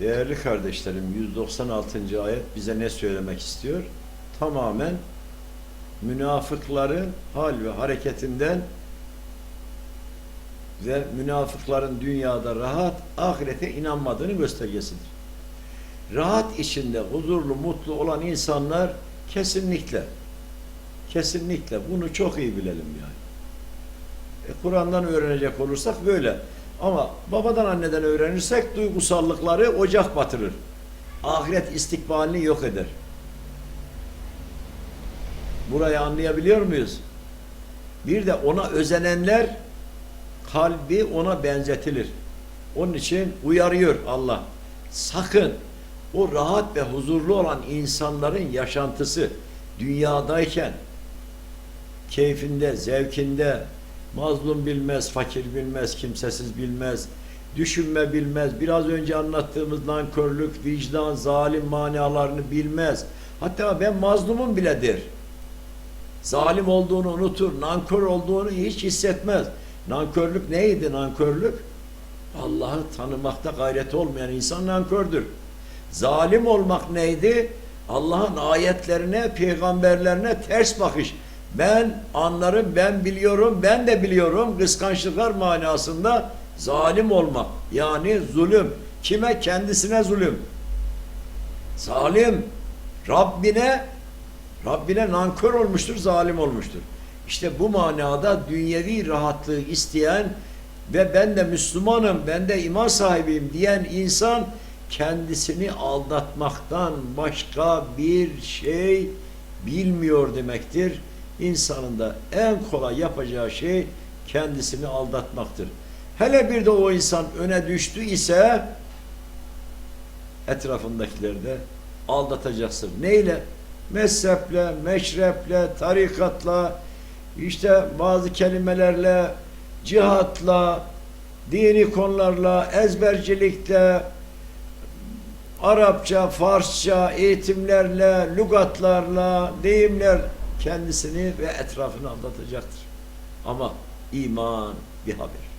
Değerli kardeşlerim 196. ayet bize ne söylemek istiyor? Tamamen münafıkların hal ve hareketinden ve münafıkların dünyada rahat, ahirete inanmadığını göstergesidir. Rahat içinde huzurlu, mutlu olan insanlar kesinlikle kesinlikle bunu çok iyi bilelim yani. E, Kur'an'dan öğrenecek olursak böyle. Ama babadan anneden öğrenirsek duygusallıkları ocak batırır. Ahiret istikbalini yok eder. Burayı anlayabiliyor muyuz? Bir de ona özenenler kalbi ona benzetilir. Onun için uyarıyor Allah. Sakın o rahat ve huzurlu olan insanların yaşantısı dünyadayken keyfinde, zevkinde, mazlum bilmez, fakir bilmez, kimsesiz bilmez, düşünme bilmez, biraz önce anlattığımız nankörlük, vicdan, zalim manalarını bilmez. Hatta ben mazlumum bile der. Zalim olduğunu unutur, nankör olduğunu hiç hissetmez. Nankörlük neydi nankörlük? Allah'ı tanımakta gayreti olmayan insan nankördür. Zalim olmak neydi? Allah'ın ayetlerine, peygamberlerine ters bakış. Ben anlarım, ben biliyorum, ben de biliyorum. Kıskançlıklar manasında zalim olmak. Yani zulüm. Kime? Kendisine zulüm. Zalim. Rabbine Rabbine nankör olmuştur, zalim olmuştur. İşte bu manada dünyevi rahatlığı isteyen ve ben de Müslümanım, ben de iman sahibiyim diyen insan kendisini aldatmaktan başka bir şey bilmiyor demektir. İnsanın da en kolay yapacağı şey kendisini aldatmaktır. Hele bir de o insan öne düştü ise etrafındakileri de aldatacaksın. Neyle? Mezheple, meşreple, tarikatla, işte bazı kelimelerle, cihatla, dini konularla, ezbercilikle, Arapça, Farsça eğitimlerle, lügatlarla, deyimler kendisini ve etrafını aldatacaktır. Ama iman bir haber.